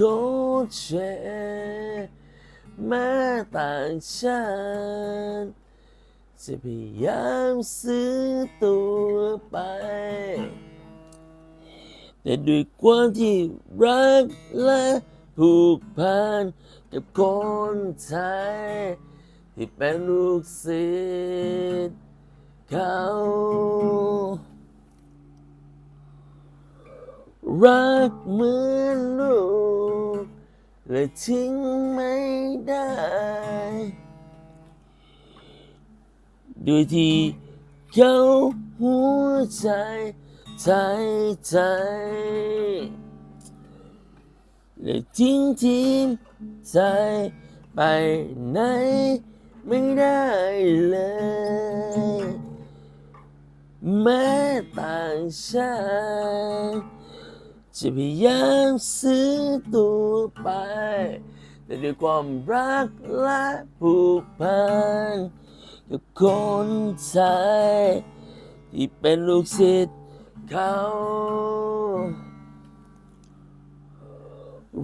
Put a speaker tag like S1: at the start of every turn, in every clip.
S1: เชแม้ต่างชาติจะพยายามซื้อตัวไป แต่ด้วยความที่รักและผูกพันกับคนไทย ที่เป็นลูกศิษย์เขา รักเหมือนลูกและทิ้งไม่ได้ ด้วยที่เขาหัวใจใจใจและทิ้งทีมใจไปไหนไม่ได้เลย แม้ต่างชาติ จะพยายามซื้อตัวไป แต่ด้วยความรักและผูกพันกับคนไทยที่เป็นลูกศิษย์เขา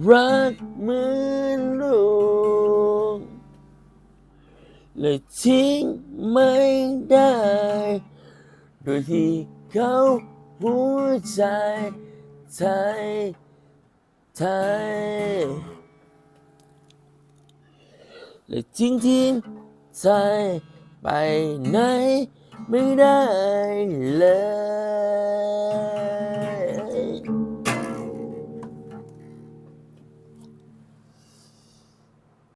S1: รักเหมือนลูกและทิ้งไม่ได้ โดยที่เขาหัวใจ ไทย ไทยและทิ้งทีมใจไปไหนไม่ได้เลย